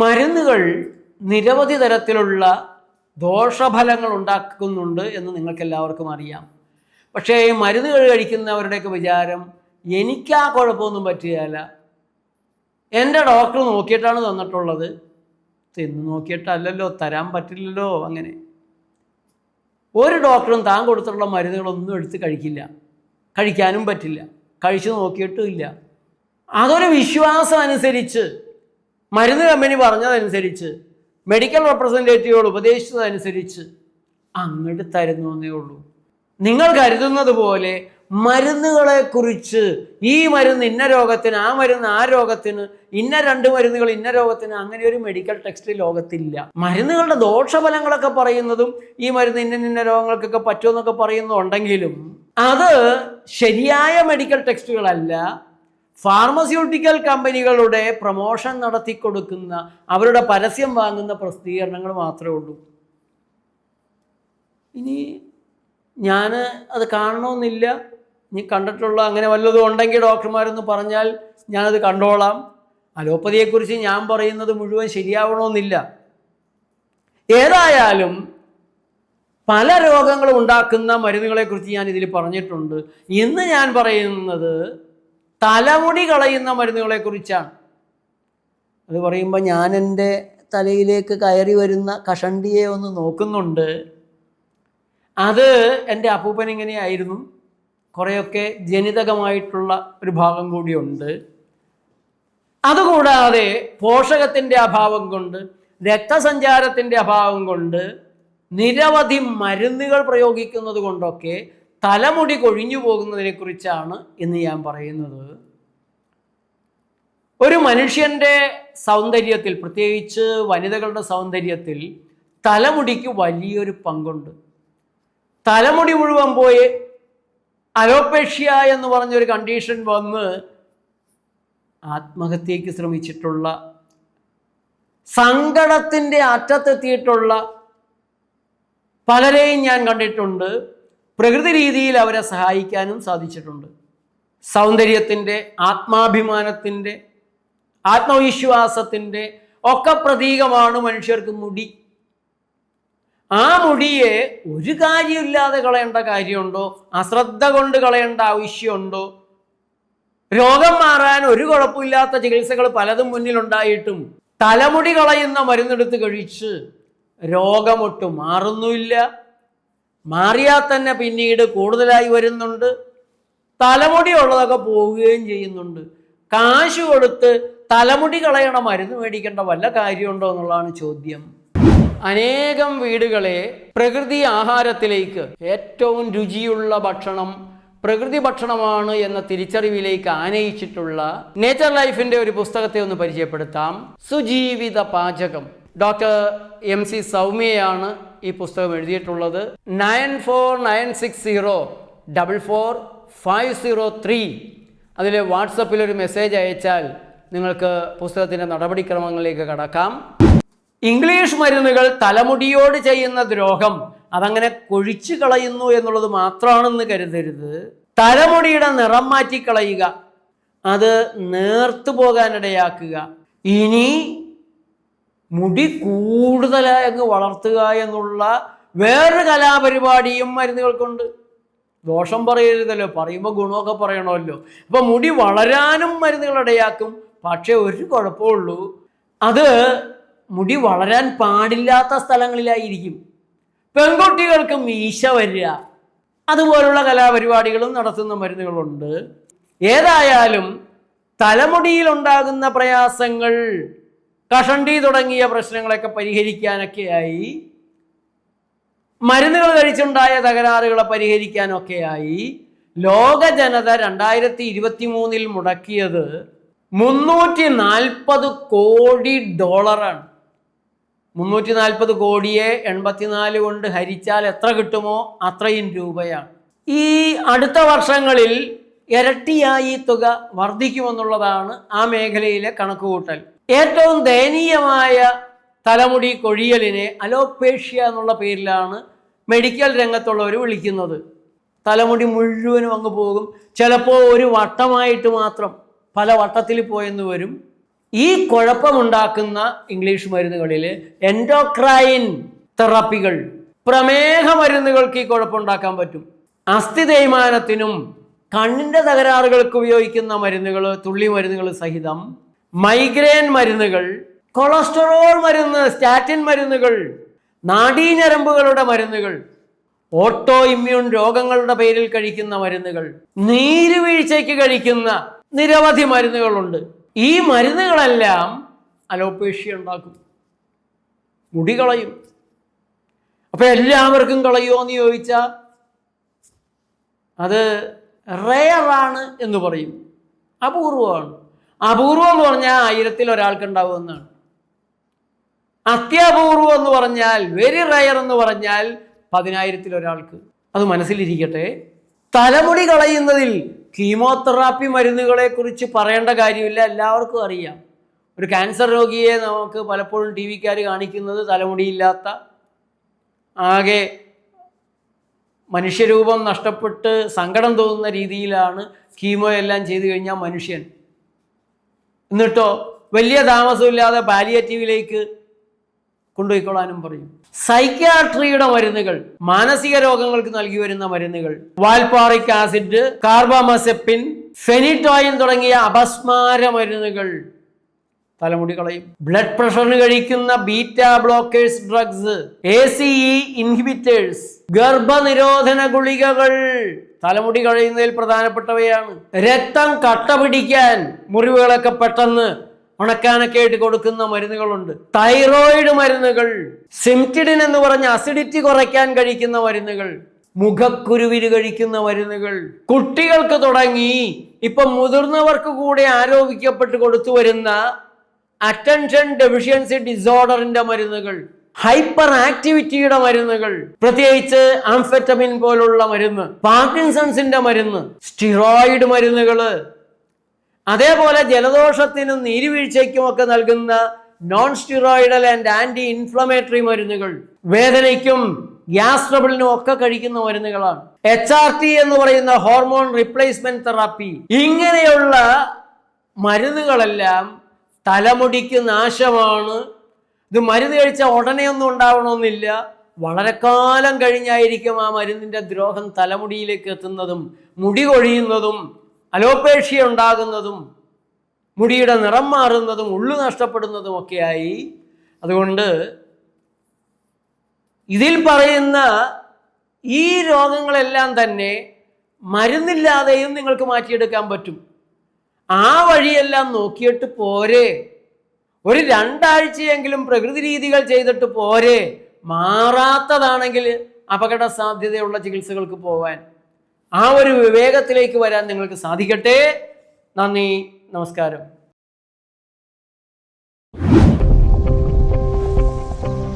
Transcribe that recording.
മരുന്നുകൾ നിരവധി തരത്തിലുള്ള ദോഷഫലങ്ങൾ ഉണ്ടാക്കുന്നുണ്ട് എന്ന് നിങ്ങൾക്ക് എല്ലാവർക്കും അറിയാം. പക്ഷേ മരുന്നുകൾ കഴിക്കുന്നവരുടെയൊക്കെ വിചാരം എനിക്കാ കുഴപ്പമൊന്നും പറ്റുകയില്ല എന്റെ ഡോക്ടർ നോക്കിയിട്ടാണ് തന്നിട്ടുള്ളത്. തിന്ന് നോക്കിയിട്ടല്ലല്ലോ തരാൻ പറ്റില്ലല്ലോ അങ്ങനെ. ഒരു ഡോക്ടറും താൻ കൊടുത്തിട്ടുള്ള മരുന്നുകളൊന്നും എടുത്ത് കഴിക്കില്ല. കഴിക്കാനും പറ്റില്ല. കഴിച്ചു നോക്കിയിട്ടും ഇല്ല. അതൊരു വിശ്വാസം അനുസരിച്ച് മരുന്ന് കമ്പനി പറഞ്ഞതനുസരിച്ച് മെഡിക്കൽ റെപ്രസെന്റേറ്റീവുകൾ ഉപദേശിച്ചതനുസരിച്ച് അങ്ങോട്ട് തരുന്നു എന്നേ ഉള്ളൂ. നിങ്ങൾ കരുതുന്നത് പോലെ മരുന്നുകളെക്കുറിച്ച് ഈ മരുന്ന് ഇന്ന രോഗത്തിന് ആ മരുന്ന് ആ രോഗത്തിന് ഇന്ന രണ്ട് മരുന്നുകൾ ഇന്ന രോഗത്തിന് അങ്ങനെ ഒരു മെഡിക്കൽ ടെക്സ്റ്റ് ലോകത്തില്ല. മരുന്നുകളുടെ ദോഷഫലങ്ങളൊക്കെ പറയുന്നതും ഈ മരുന്ന് ഇന്ന ഇന്ന രോഗങ്ങൾക്കൊക്കെ പറ്റുമെന്നൊക്കെ പറയുന്നുണ്ടെങ്കിലും അത് ശരിയായ മെഡിക്കൽ ടെക്സ്റ്റുകളല്ല ഫാർമസ്യൂട്ടിക്കൽ കമ്പനികളുടെ പ്രമോഷൻ നടത്തി കൊടുക്കുന്ന അവരുടെ പരസ്യം വാങ്ങുന്ന പ്രസിദ്ധീകരണങ്ങൾ മാത്രമേ ഉള്ളൂ. ഇനി ഞാൻ അത് കാണണമെന്നില്ല. ഇനി കണ്ടിട്ടുള്ള അങ്ങനെ വല്ലതും ഉണ്ടെങ്കിൽ ഡോക്ടർമാരെന്ന് പറഞ്ഞാൽ ഞാനത് കണ്ടോളാം. അലോപ്പതിയെക്കുറിച്ച് ഞാൻ പറയുന്നത് മുഴുവൻ ശരിയാവണമെന്നില്ല. ഏതായാലും പല രോഗങ്ങളും ഉണ്ടാക്കുന്ന മരുന്നുകളെക്കുറിച്ച് ഞാൻ ഇതിൽ പറഞ്ഞിട്ടുണ്ട്. ഇന്ന് ഞാൻ പറയുന്നത് തലമുടി കളയുന്ന മരുന്നുകളെ കുറിച്ചാണ് അത് പറയുമ്പോൾ ഞാൻ എന്റെ തലയിലേക്ക് കയറി വരുന്ന കഷണ്ടിയെ ഒന്ന് നോക്കുന്നുണ്ട്. അത് എന്റെ അപ്പൂപ്പൻ ഇങ്ങനെയായിരുന്നു. കുറേയൊക്കെ ജനിതകമായിട്ടുള്ള ഒരു ഭാഗം കൂടിയുണ്ട്. അതുകൂടാതെ പോഷകത്തിന്റെ അഭാവം കൊണ്ട് രക്തസഞ്ചാരത്തിന്റെ അഭാവം കൊണ്ട് നിരവധി മരുന്നുകൾ പ്രയോഗിക്കുന്നത് കൊണ്ടൊക്കെ തലമുടി കൊഴിഞ്ഞു പോകുന്നതിനെക്കുറിച്ചാണ് ഇന്ന് ഞാൻ പറയുന്നത്. ഒരു മനുഷ്യന്റെ സൗന്ദര്യത്തിൽ പ്രത്യേകിച്ച് വനിതകളുടെ സൗന്ദര്യത്തിൽ തലമുടിക്ക് വലിയൊരു പങ്കുണ്ട്. തലമുടി മുഴുവൻ പോയി അലോപേഷ്യ എന്ന് പറഞ്ഞൊരു കണ്ടീഷൻ വന്ന് ആത്മഹത്യക്ക് ശ്രമിച്ചിട്ടുള്ള സങ്കടത്തിന്റെ അറ്റത്തെത്തിയിട്ടുള്ള പലരെയും ഞാൻ കണ്ടിട്ടുണ്ട്. പ്രകൃതി രീതിയിൽ അവരെ സഹായിക്കാനും സാധിച്ചിട്ടുണ്ട്. സൗന്ദര്യത്തിന്റെ ആത്മാഭിമാനത്തിന്റെ ആത്മവിശ്വാസത്തിന്റെ ഒക്കെ പ്രതീകമാണ് മനുഷ്യർക്ക് മുടി. ആ മുടിയെ ഒരു കാര്യമില്ലാതെ കളയേണ്ട കാര്യമുണ്ടോ? അശ്രദ്ധ കൊണ്ട് കളയേണ്ട ആവശ്യമുണ്ടോ? രോഗം മാറാൻ ഒരു കുഴപ്പമില്ലാത്ത ചികിത്സകൾ പലതും മുന്നിലുണ്ടായിട്ടും തലമുടി കളയുന്ന മരുന്നെടുത്ത് കഴിച്ച് രോഗമൊട്ട് മാറുന്നുമില്ല. മാറിയാൽ തന്നെ പിന്നീട് കൂടുതലായി വരുന്നുണ്ട്. തലമുടി ഉള്ളതൊക്കെ പോവുകയും ചെയ്യുന്നുണ്ട്. കാശ് കൊടുത്ത് തലമുടി കളയണ മരുന്ന് മേടിക്കേണ്ട വല്ല കാര്യമുണ്ടോ എന്നുള്ളതാണ് ചോദ്യം. അനേകം വീടുകളെ പ്രകൃതി ആഹാരത്തിലേക്ക് ഏറ്റവും രുചിയുള്ള ഭക്ഷണം പ്രകൃതി ഭക്ഷണമാണ് എന്ന തിരിച്ചറിവിലേക്ക് ആനയിച്ചിട്ടുള്ള നേച്ചർ ലൈഫിന്റെ ഒരു പുസ്തകത്തെ ഒന്ന് പരിചയപ്പെടുത്താം. സുജീവിത പാചകം. ഡോക്ടർ എം സി സൗമ്യയാണ് ഈ പുസ്തകം എഴുതിയിട്ടുള്ളത് nine four nine six zero double four five zero three. അതിൽ വാട്സപ്പിൽ ഒരു മെസ്സേജ് അയച്ചാൽ നിങ്ങൾക്ക് പുസ്തകത്തിന്റെ നടപടിക്രമങ്ങളിലേക്ക് കടക്കാം. ഇംഗ്ലീഷ് മരുന്നുകൾ തലമുടിയോട് ചെയ്യുന്ന ദ്രോഹം. അതങ്ങനെ കൊഴിച്ചു കളയുന്നു എന്നുള്ളത് മാത്രമാണെന്ന് കരുതരുത്. തലമുടിയുടെ നിറം മാറ്റിക്കളയുക. അത് നേർത്തു പോകാനിടയാക്കുക. ഇനി മുടി കൂടുതലായി അങ്ങ് വളർത്തുക എന്നുള്ള വേറൊരു കലാപരിപാടിയും മരുന്നുകൾക്കുണ്ട്. ദോഷം പറയരുതല്ലോ. പറയുമ്പോൾ ഗുണമൊക്കെ പറയണമല്ലോ. അപ്പം മുടി വളരാനും മരുന്നുകൾ ഇടയാക്കും. പക്ഷേ ഒരു കുഴപ്പമുള്ളൂ അത് മുടി വളരാൻ പാടില്ലാത്ത സ്ഥലങ്ങളിലായിരിക്കും. പെൺകുട്ടികൾക്ക് മീശ വരിക. അതുപോലുള്ള കലാപരിപാടികളും നടത്തുന്ന മരുന്നുകളുണ്ട്. ഏതായാലും തലമുടിയിലുണ്ടാകുന്ന പ്രയാസങ്ങൾ കഷണ്ടി തുടങ്ങിയ പ്രശ്നങ്ങളൊക്കെ പരിഹരിക്കാനൊക്കെയായി. മരുന്നുകൾ കഴിച്ചുണ്ടായ തകരാറുകളെ പരിഹരിക്കാനൊക്കെയായി. ലോക ജനത രണ്ടായിരത്തി ഇരുപത്തി മൂന്നിൽ മുടക്കിയത് മുന്നൂറ്റി നാൽപ്പത് കോടി ഡോളറാണ്. മുന്നൂറ്റി നാൽപ്പത് കോടിയെ എൺപത്തിനാല് കൊണ്ട് ഹരിച്ചാൽ എത്ര കിട്ടുമോ അത്രയും രൂപയാണ്. ഈ അടുത്ത വർഷങ്ങളിൽ ഇരട്ടിയായി തുക വർദ്ധിക്കുമെന്നുള്ളതാണ് ആ മേഖലയിലെ കണക്കുകൂട്ടൽ. ഏറ്റവും ദയനീയമായ തലമുടി കൊഴിയലിനെ അലോപേഷ്യ എന്നുള്ള പേരിലാണ് മെഡിക്കൽ രംഗത്തുള്ളവർ വിളിക്കുന്നത്. തലമുടി മുഴുവനും അങ്ങ് പോകും. ചിലപ്പോൾ ഒരു വട്ടമായിട്ട് മാത്രം പല വട്ടത്തിൽ പോയെന്ന് വരും. ഈ കുഴപ്പമുണ്ടാക്കുന്ന ഇംഗ്ലീഷ് മരുന്നുകളിൽ എൻഡോക്രൈൻ തെറാപ്പികൾ പ്രമേഹ മരുന്നുകൾക്ക് ഈ കുഴപ്പമുണ്ടാക്കാൻ പറ്റും. അസ്ഥി തേയ്മാനത്തിനും കണ്ണിന്റെ തകരാറുകൾക്ക് ഉപയോഗിക്കുന്ന മരുന്നുകൾ തുള്ളി മരുന്നുകൾ സഹിതം മൈഗ്രെയിൻ മരുന്നുകൾ കൊളസ്ട്രോൾ മരുന്ന് സ്റ്റാറ്റിൻ മരുന്നുകൾ നാഡീഞരമ്പുകളുടെ മരുന്നുകൾ ഓട്ടോ ഇമ്മ്യൂൺ രോഗങ്ങളുടെ പേരിൽ കഴിക്കുന്ന മരുന്നുകൾ നീരുവീഴ്ചയ്ക്ക് കഴിക്കുന്ന നിരവധി മരുന്നുകളുണ്ട്. ഈ മരുന്നുകളെല്ലാം അലോപേഷ്യ ഉണ്ടാക്കും. മുടി കളയും. അപ്പൊ എല്ലാവർക്കും കളയുമോ എന്ന് ചോദിച്ചാൽ അത് റെയറാണ് എന്ന് പറയും. അപൂർവമാണ്. അപൂർവം എന്ന് പറഞ്ഞാൽ ആയിരത്തിൽ ഒരാൾക്ക് ഉണ്ടാവുമെന്നാണ് അത്യപൂർവം എന്ന് പറഞ്ഞാൽ വെരി റയർ എന്ന് പറഞ്ഞാൽ പതിനായിരത്തിൽ ഒരാൾക്ക്. അത് മനസ്സിലിരിക്കട്ടെ. തലമുടി കളയുന്നതിൽ കീമോതെറാപ്പി മരുന്നുകളെ കുറിച്ച് പറയേണ്ട കാര്യമില്ല എല്ലാവർക്കും അറിയാം. ഒരു ക്യാൻസർ രോഗിയെ നമുക്ക് പലപ്പോഴും ടി വിക്കാർ കാണിക്കുന്നത് തലമുടിയില്ലാത്ത ആകെ മനുഷ്യരൂപം നഷ്ടപ്പെട്ട് സങ്കടം തോന്നുന്ന രീതിയിലാണ് കീമോ എല്ലാം ചെയ്തു കഴിഞ്ഞാൽ മനുഷ്യൻ. എന്നിട്ടോ വലിയ താമസമില്ലാതെ പാലിയേറ്റീവിലേക്ക് കൊണ്ടുപോയിക്കൊള്ളാനും പറയും. സൈക്യാട്രിയുടെ മരുന്നുകൾ മാനസിക രോഗങ്ങൾക്ക് നൽകി വരുന്ന മരുന്നുകൾ വാൽപാറിക് ആസിഡ് കാർബാമസെപ്പിൻ ഫെനിറ്റോയിൻ തുടങ്ങിയ അപസ്മാര മരുന്നുകൾ തലമുടി കളയും. ബ്ലഡ് പ്രഷറിന് കഴിക്കുന്ന beta blockers drugs A C E inhibitors ഗർഭനിരോധന ഗുളികകൾ. തലമുടി കഴിയുന്നതിൽ പ്രധാനപ്പെട്ടവയാണ് രക്തം കട്ട പിടിക്കാൻ മുറിവുകളൊക്കെ പെട്ടെന്ന് ഉണക്കാനൊക്കെ ആയിട്ട് കൊടുക്കുന്ന മരുന്നുകളുണ്ട്. തൈറോയിഡ് മരുന്നുകൾ സിംറ്റിഡിൻ എന്ന് പറഞ്ഞ അസിഡിറ്റി കുറയ്ക്കാൻ കഴിക്കുന്ന മരുന്നുകൾ മുഖക്കുരുവിന് കഴിക്കുന്ന മരുന്നുകൾ. കുട്ടികൾക്ക് തുടങ്ങി ഇപ്പൊ മുതിർന്നവർക്ക് കൂടെ ആരോപിക്കപ്പെട്ട് കൊടുത്തു വരുന്ന അറ്റൻഷൻ ഡെഫിഷ്യൻസി ഡിസോർഡറിന്റെ മരുന്നുകൾ ഹൈപ്പർ ആക്ടിവിറ്റിയുടെ മരുന്നുകൾ പ്രത്യേകിച്ച് ആംഫെറ്റമിൻ പോലുള്ള മരുന്ന് പാർക്കിൻസൺസിന്റെ മരുന്ന് സ്റ്റിറോയിഡ് മരുന്നുകൾ. അതേപോലെ ജലദോഷത്തിനും നീരുവീഴ്ചയ്ക്കും ഒക്കെ നൽകുന്ന non steroidal and anti inflammatory മരുന്നുകൾ വേദനയ്ക്കും ഗ്യാസ് ട്രബിളിനും ഒക്കെ കഴിക്കുന്ന മരുന്നുകളാണ്. എച്ച് ആർ ടി എന്ന് പറയുന്ന ഹോർമോൺ റിപ്ലേസ്മെന്റ് തെറാപ്പി ഇങ്ങനെയുള്ള മരുന്നുകളെല്ലാം തലമുടിക്ക് നാശമാണ്. ഇത് മരുന്ന് കഴിച്ചാൽ ഉടനെ ഒന്നും ഉണ്ടാവണമെന്നില്ല. വളരെ കാലം കഴിഞ്ഞായിരിക്കും ആ മരുന്നിന്റെ ദ്രോഹം തലമുടിയിലേക്ക് എത്തുന്നതും മുടി കൊഴിയുന്നതും അലോപേഷ്യ ഉണ്ടാകുന്നതും മുടിയുടെ നിറം മാറുന്നതും ഉള്ളു നഷ്ടപ്പെടുന്നതും ഒക്കെയായി. അതുകൊണ്ട് ഇതിൽ പറയുന്ന ഈ രോഗങ്ങളെല്ലാം തന്നെ മരുന്നില്ലാതെയും നിങ്ങൾക്ക് മാറ്റിയെടുക്കാൻ പറ്റും. ആ വഴിയെല്ലാം നോക്കിയിട്ട് പോരെ. ഒരു രണ്ടാഴ്ചയെങ്കിലും പ്രകൃതി രീതികൾ ചെയ്തിട്ട് പോരെ. മാറാത്തതാണെങ്കിൽ അപകട സാധ്യതയുള്ള ചികിത്സകൾക്ക് പോവാൻ. ആ ഒരു വിവേകത്തിലേക്ക് വരാൻ നിങ്ങൾക്ക് സാധിക്കട്ടെ. നന്ദി. നമസ്കാരം.